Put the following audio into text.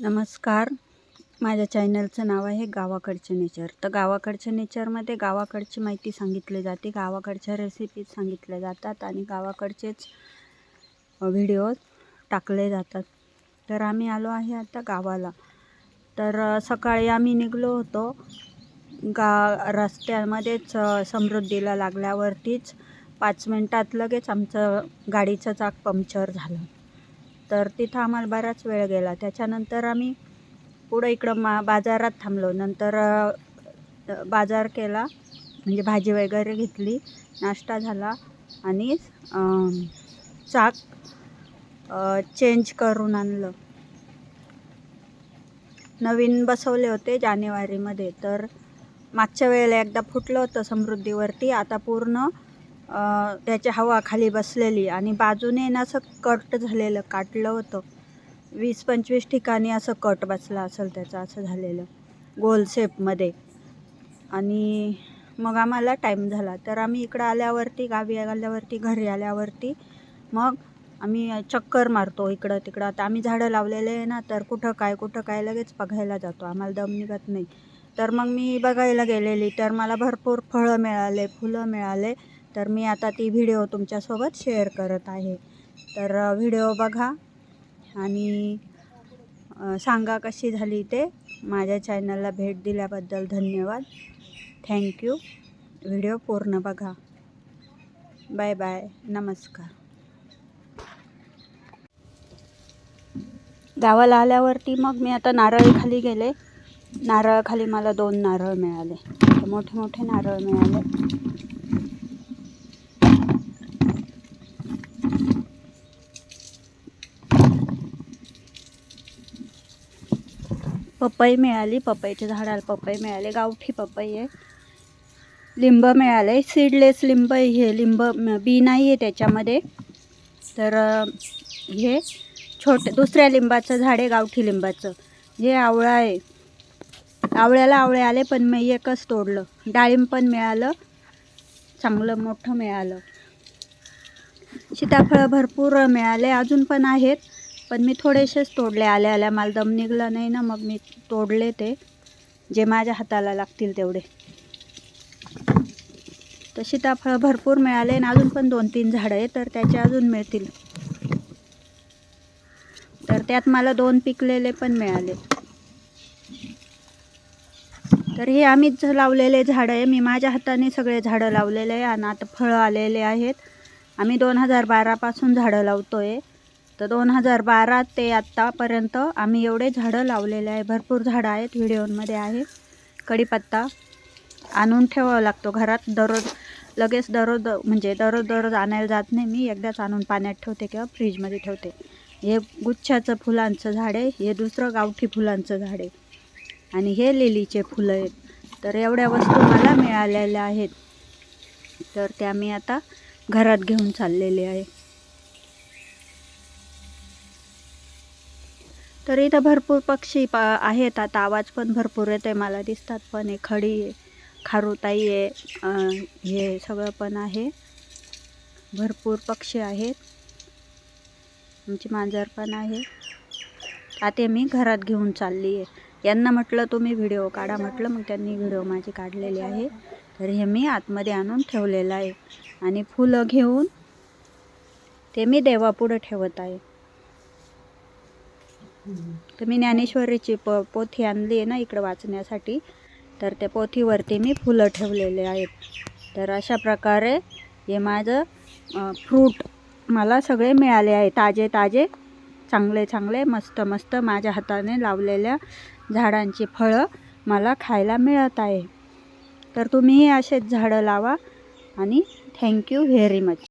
नमस्कार. माझ्या चॅनलचं नाव आहे गावाकडचे नेचर. तर गावाकडच्या नेचरमध्ये गावाकडची माहिती सांगितली जाते गावाकडच्या रेसिपीज सांगितल्या जातात आणि गावाकडचेच व्हिडिओ टाकले जातात. तर आम्ही आलो आहे आता गावाला. तर सकाळी आम्ही निघलो होतो. गा रस्त्यामध्येच समृद्धीला लागल्यावरतीच पाच मिनटात लगेच आमचं गाडीचं चाक पंक्चर झालं. तर तिथं आम्हाला बराच वेळ गेला. त्याच्यानंतर आम्ही पुढं इकडं मा बाजारात थांबलो. नंतर बाजार केला. म्हणजे भाजी वगैरे घेतली. नाश्ता झाला. आणि चाक चेंज करून आणलं. नवीन बसवले होते जानेवारीमध्ये. तर मागच्या वेळेला एकदा फुटलं होतं समृद्धीवरती. आता पूर्ण त्याची हवा खाली बसलेली आणि बाजूने ना असं कट झालेलं काटलं होतं. वीस पंचवीस ठिकाणी असं कट बसला असेल त्याचं असं झालेलं गोल शेपमध्ये. आणि मग आम्हाला टाईम झाला. तर आम्ही इकडं आल्यावरती गावी आल्यावरती घरी आल्यावरती मग आम्ही चक्कर मारतो इकडं तिकडं. आता आम्ही झाडं लावलेले आहे ना तर कुठं काय कुठं काय लगेच बघायला जातो. आम्हाला दम निघत नाही. तर मग मी बघायला गेलेली. तर मला भरपूर फळं मिळाले फुलं मिळाले. तर मी आता ती व्हिडिओ तुमच्यासोबत शेअर करत आहे. तर व्हिडिओ बघा आणि सांगा कशी झाली ते. माझ्या चॅनलला भेट दिल्याबद्दल धन्यवाद. थँक्यू व्हिडिओ पूर्ण बघा. बाय बाय नमस्कार. गावाला आल्यावरती मग मी आता नारळीखाली गेले. नारळाखाली मला दोन नारळ मिळाले. मोठे मोठे नारळ मिळाले. पपई मिळाली पपईच्या झाडाला पपई मिळाले गावठी पपई आहे. लिंब मिळाले सीडलेस लिंब आहे हे लिंब बी नाही आहे त्याच्यामध्ये. तर हे छोटे दुसऱ्या लिंबाचं झाड आहे गावठी लिंबाचं. हे आवळा आहे. आवळ्याला आवळे आले पण मी एकच तोडलं. डाळिंब पण मिळालं चांगलं मोठं मिळालं. सीताफळं भरपूर मिळाले अजून पण आहेत. पण मी थोडेसेच तोडले. आल्या आल्या मला दम निघला नाही ना मग मी तोडले ते. जे माझ्या हाताला लागतील तेवढे. तर सीताफळं भरपूर मिळाले आणि अजून पण दोन तीन झाडं आहे तर त्याचे अजून मिळतील. तर त्यात मला दोन पिकलेले पण मिळाले. तर हे आम्हीच लावलेले झाडं आहे मी माझ्या हाताने सगळे झाडं लावलेले आहे आणि आता फळं आलेले आहेत. आम्ही दोन हजार बारापासून झाडं लावतो आहे तर दोन हजार बारा ते आत्तापर्यंत आम्ही एवढे झाडं लावलेले आहे. भरपूर झाडं आहेत व्हिडिओमध्ये आहे. कढीपत्ता आणून ठेवावा लागतो. घरात दररोज लगेच दररोज म्हणजे दररोज दररोज आणायला जात नाही मी. एकदाच आणून पाण्यात ठेवते किंवा फ्रीजमध्ये ठेवते. हे गुच्छाचं फुलांचं झाड आहे. हे दुसरं गावठी फुलांचं झाड आहे. आणि हे लिलीचे फुलं आहेत. तर एवढ्या वस्तू मला मिळालेल्या आहेत. तर त्या मी आता घरात घेऊन चाललेले आहे. तर इथं भरपूर पक्षी पा आहेत. आता आवाज पण भरपूर येते मला दिसतात पण आहे खडी आहे खारुताई आहे हे सगळं पण आहे. भरपूर पक्षी आहेत. आमची मांजर पण आहे. आता मी घरात घेऊन चालली आहे. यांना म्हटलं तुम्ही व्हिडिओ काढा. म्हटलं मग त्यांनी व्हिडिओ माझी काढलेली आहे. तर हे मी आतमध्ये आणून ठेवलेलं आहे. आणि फुलं घेऊन ते मी देवापुढं ठेवत आहे. तर मी ज्ञानेश्वरीची प पोथी आणली आहे ना इकडं वाचण्यासाठी. तर त्या पोथीवरती मी फुलं ठेवलेले आहेत. तर अशा प्रकारे हे माझं फ्रूट मला सगळे मिळाले आहे. ताजे ताजे चांगले चांगले मस्त मस्त माझ्या हाताने लावलेल्या झाडांची फळं मला खायला मिळत आहे. तर तुम्हीही असेच झाडं लावा आणि थँक्यू व्हेरी मच